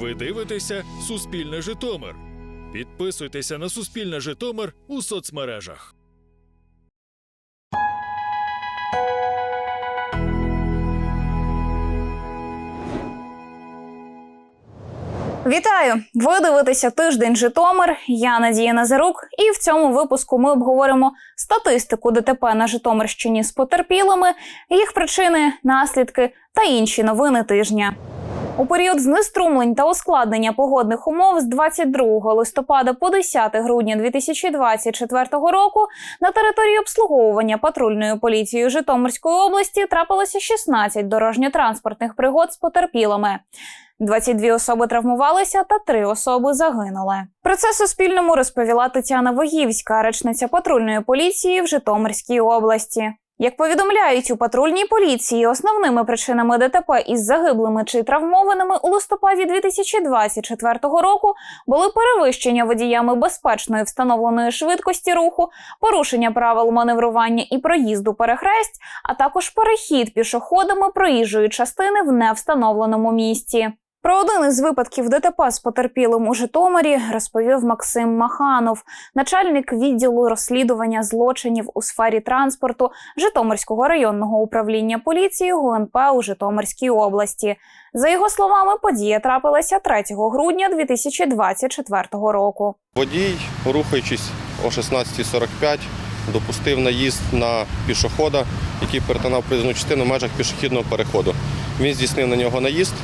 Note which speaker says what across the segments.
Speaker 1: Ви дивитеся Суспільне Житомир. Підписуйтеся на Суспільне Житомир у соцмережах.
Speaker 2: Вітаю! Ви дивитеся тиждень Житомир. Я Надія Назарук, і в цьому випуску ми обговоримо статистику ДТП на Житомирщині з потерпілими, їх причини, наслідки та інші новини тижня. У період знеструмлень та ускладнення погодних умов з 22 листопада по 10 грудня 2024 року на території обслуговування патрульною поліцією Житомирської області трапилося 16 дорожньо-транспортних пригод з потерпілими. 22 особи травмувалися та 3 особи загинули. Про це Суспільному розповіла Тетяна Вогівська, речниця патрульної поліції в Житомирській області. Як повідомляють у патрульній поліції, основними причинами ДТП із загиблими чи травмованими у листопаді 2024 року були перевищення водіями безпечної встановленої швидкості руху, порушення правил маневрування і проїзду перехресть, а також перехід пішоходами проїжджої частини в невстановленому місці. Про один із випадків ДТП з потерпілим у Житомирі розповів Максим Маханов, начальник відділу розслідування злочинів у сфері транспорту Житомирського районного управління поліції ГУНП у Житомирській області. За його словами, подія трапилася 3 грудня 2024 року.
Speaker 3: Водій, рухаючись о 16.45, допустив наїзд на пішохода, який перетинав проїзну частину в межах пішохідного переходу. Він здійснив на нього наїзд,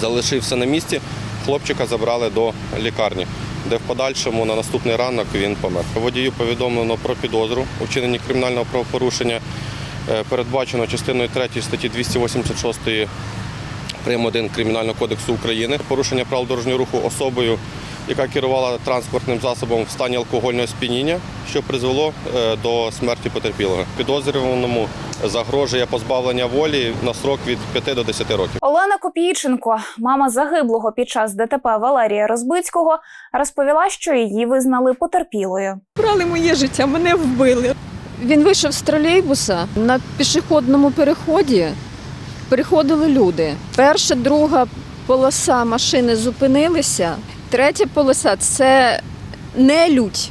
Speaker 3: залишився на місці. Хлопчика забрали до лікарні, де в подальшому на наступний ранок він помер. Водію повідомлено про підозру у кримінального правопорушення, е, передбачено частиною 3 статті 286 прим. 1 Кримінального кодексу України. Порушення правил дорожнього руху особою, яка керувала транспортним засобом в стані алкогольного сп'яніння, що призвело е, до смерті потерпілого. Підозрюваному загрожує позбавлення волі на срок від 5 до 10 років.
Speaker 2: Олена Копійченко, мама загиблого під час ДТП Валерія Розбицького, розповіла, що її визнали потерпілою.
Speaker 4: Брали моє життя, мене вбили. Він вийшов з тролейбуса на пішохідному переході. Переходили люди. Перша, друга полоса машини зупинилися. Третя полоса це не людь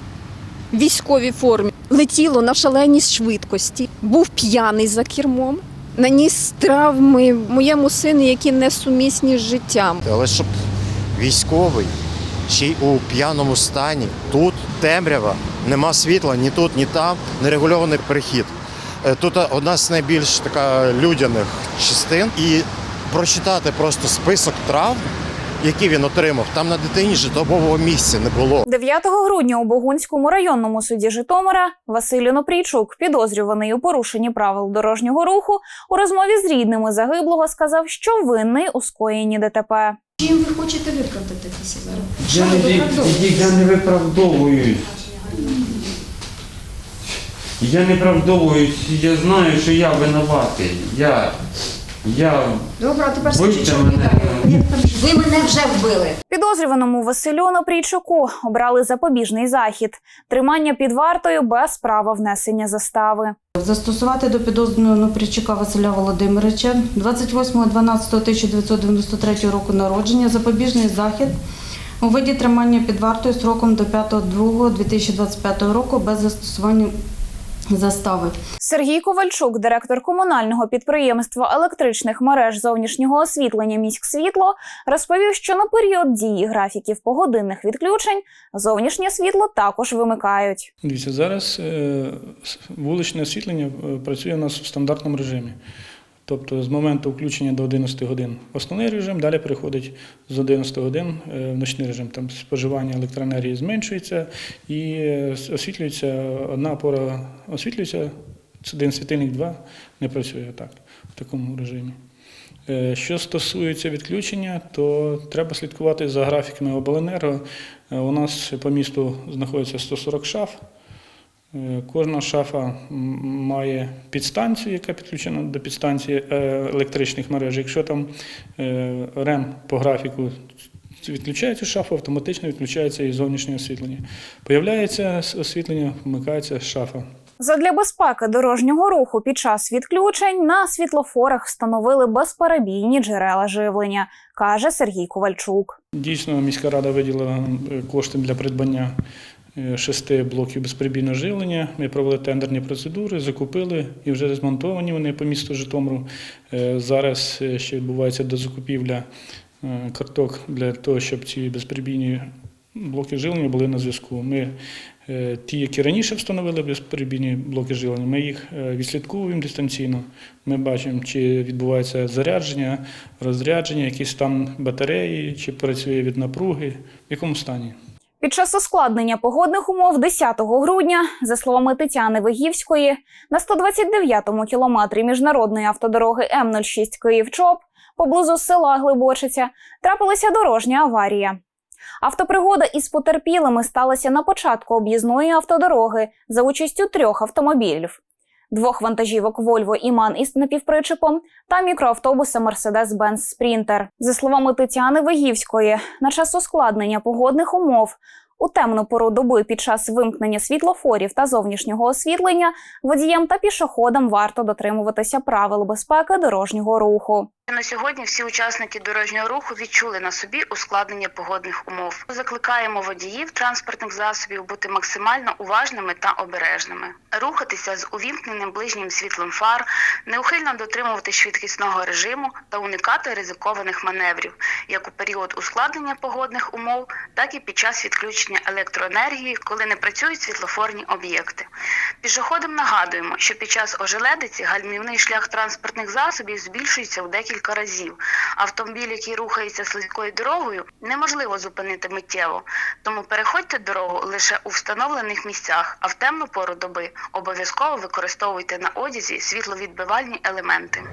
Speaker 4: в військовій формі. Летіло на шаленій швидкості. Був п'яний за кермом. Наніс травми моєму сину, які несумісні з життям.
Speaker 5: Але щоб військовий ще й у п'яному стані, тут темрява, нема світла ні тут, ні там, нерегульований перехід. Е, Тут одна з найбільш така людяних частин. І прочитати просто список трав, які він отримав, там на дитині житлового місця не було.
Speaker 2: 9 грудня у Богунському районному суді Житомира Василь Онопрійчук, підозрюваний у порушенні правил дорожнього руху, у розмові з рідними загиблого сказав, що винний у скоєнні ДТП.
Speaker 6: Чим ви хочете виправдатися зараз?
Speaker 7: Я
Speaker 6: Що
Speaker 7: не, я не виправдовуюсь. Я не виправдовуюсь, я знаю, що я винуватий. Я. Я.
Speaker 6: Добре, а тепер скажіть, що
Speaker 7: мене.
Speaker 6: Ви мене вже вбили.
Speaker 2: Підозрюваному Василю Онопрійчуку обрали запобіжний захід тримання під вартою без права внесення застави.
Speaker 8: Застосувати до підозрюваного Нопрійчука Василя Володимировича 28.12.1993 року народження запобіжний захід у виді тримання під вартою сроком до 5.2.2025 року без застосування застави.
Speaker 2: Сергій Ковальчук, директор комунального підприємства електричних мереж зовнішнього освітлення міськсвітло, розповів, що на період дії графіків погодинних відключень зовнішнє світло також вимикають.
Speaker 9: Дивіться, зараз е, вуличне освітлення е, працює у нас в стандартному режимі. Тобто з моменту включення до 11 годин основний режим, далі переходить з 11 годин е, в ночний режим. Там споживання електроенергії зменшується і е, освітлюється одна пора освітлюється, один світильник, два не працює так, в такому режимі. Е, Що стосується відключення, то треба слідкувати за графіками обленерго. У нас по місту знаходиться 140 шаф. Е, Кожна шафа має підстанцію, яка підключена до підстанції е, електричних мереж. Якщо там е, РЕМ по графіку відключає цю шафу, автоматично відключається і зовнішнє освітлення. Появляється освітлення, вмикається шафа.
Speaker 2: Задля безпеки дорожнього руху під час відключень на світлофорах встановили безперебійні джерела живлення, каже Сергій Ковальчук.
Speaker 9: Дійсно, міська рада виділила кошти для придбання шести блоків безперебійного живлення. Ми провели тендерні процедури, закупили і вже змонтовані вони по місту Житомиру. Е, Зараз е, ще відбувається дозакупівля е, карток для того, щоб ці безперебійні блоки живлення були на зв'язку. Ми е, ті, які раніше встановили безперебійні блоки живлення, ми їх е, відслідковуємо дистанційно. Ми бачимо, чи відбувається зарядження, розрядження, якийсь стан батареї, чи працює від напруги, в якому стані.
Speaker 2: Під час ускладнення погодних умов 10 грудня, за словами Тетяни Вигівської, на 129-му кілометрі міжнародної автодороги М06 Київ-Чоп поблизу села Глибочиця трапилася дорожня аварія. Автопригода із потерпілими сталася на початку об'їзної автодороги за участю трьох автомобілів: двох вантажівок Volvo Іман із напівпричепом та мікроавтобуса Mercedes-Benz Sprinter. За словами Тетяни Вигівської, на час ускладнення погодних умов у темну пору доби під час вимкнення світлофорів та зовнішнього освітлення водіям та пішоходам варто дотримуватися правил безпеки дорожнього руху.
Speaker 10: На сьогодні всі учасники дорожнього руху відчули на собі ускладнення погодних умов. Закликаємо водіїв транспортних засобів бути максимально уважними та обережними, рухатися з увімкненим ближнім світлом фар, неухильно дотримувати швидкісного режиму та уникати ризикованих маневрів, як у період ускладнення погодних умов, так і під час відключення електроенергії, коли не працюють світлофорні об'єкти. Пішоходам нагадуємо, що під час ожеледиці гальмівний шлях транспортних засобів збільшується у декілька разів. Автомобіль, який рухається слизькою дорогою, неможливо зупинити миттєво. Тому переходьте дорогу лише у встановлених місцях, а в темну пору доби обов'язково використовуйте на одязі світловідбивальні елементи.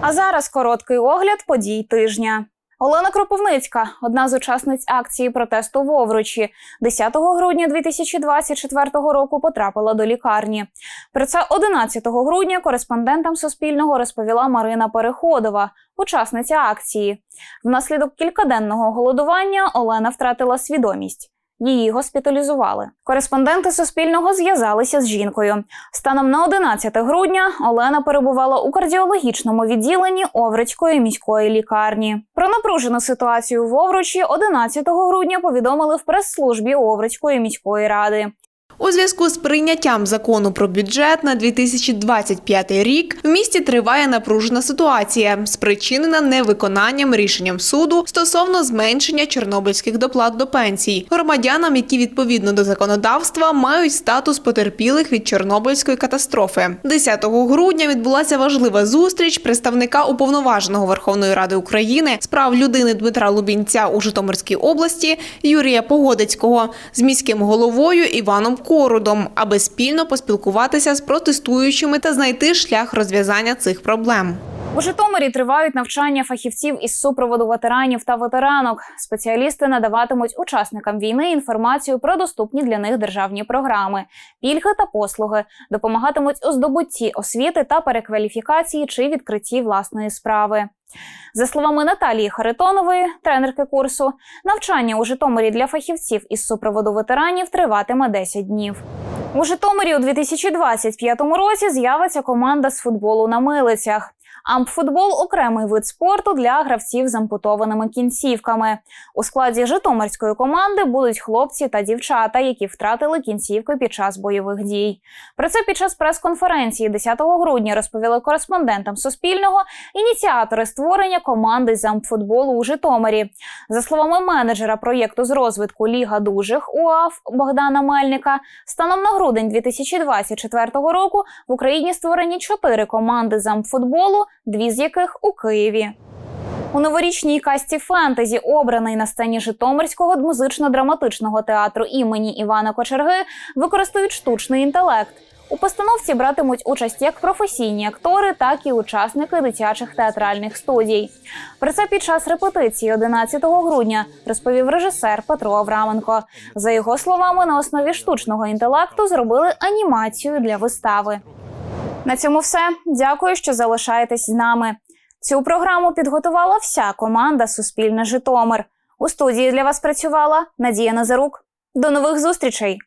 Speaker 2: А зараз короткий огляд подій тижня. Олена Кропивницька, одна з учасниць акції протесту в Овручі, 10 грудня 2024 року потрапила до лікарні. Про це 11 грудня кореспондентам Суспільного розповіла Марина Переходова, учасниця акції. Внаслідок кількаденного голодування Олена втратила свідомість. Її госпіталізували. Кореспонденти Суспільного зв'язалися з жінкою. Станом на 11 грудня Олена перебувала у кардіологічному відділенні Овруцької міської лікарні. Про напружену ситуацію в Овручі 11 грудня повідомили в прес-службі Овруцької міської ради.
Speaker 11: У зв'язку з прийняттям закону про бюджет на 2025 рік в місті триває напружена ситуація, спричинена невиконанням рішенням суду стосовно зменшення чорнобильських доплат до пенсій громадянам, які відповідно до законодавства мають статус потерпілих від чорнобильської катастрофи. 10 грудня відбулася важлива зустріч представника уповноваженого Верховної Ради України з прав людини Дмитра Лубінця у Житомирській області Юрія Погодицького з міським головою Іваном Корудом, аби спільно поспілкуватися з протестуючими та знайти шлях розв'язання цих проблем.
Speaker 2: У Житомирі тривають навчання фахівців із супроводу ветеранів та ветеранок. Спеціалісти надаватимуть учасникам війни інформацію про доступні для них державні програми, пільги та послуги, допомагатимуть у здобутті освіти та перекваліфікації чи відкритті власної справи. За словами Наталії Харитонової, тренерки курсу, навчання у Житомирі для фахівців із супроводу ветеранів триватиме 10 днів. У Житомирі у 2025 році з'явиться команда з футболу на милицях. Ампфутбол окремий вид спорту для гравців з ампутованими кінцівками. У складі Житомирської команди будуть хлопці та дівчата, які втратили кінцівки під час бойових дій. Про це під час прес-конференції 10 грудня розповіли кореспондентам Суспільного ініціатори створення команди з ампфутболу у Житомирі. За словами менеджера проєкту з розвитку Ліга дужих УАФ Богдана Мельника, станом на грудень 2024 року в Україні створені чотири команди з ампфутболу, дві з яких у Києві. У новорічній касті фентезі, обраний на сцені Житомирського музично-драматичного театру імені Івана Кочерги, використають штучний інтелект. У постановці братимуть участь як професійні актори, так і учасники дитячих театральних студій. Про це під час репетиції 11 грудня розповів режисер Петро Авраменко. За його словами, на основі штучного інтелекту зробили анімацію для вистави. На цьому все. Дякую, що залишаєтесь з нами. Цю програму підготувала вся команда Суспільне Житомир. У студії для вас працювала Надія Назарук. До нових зустрічей!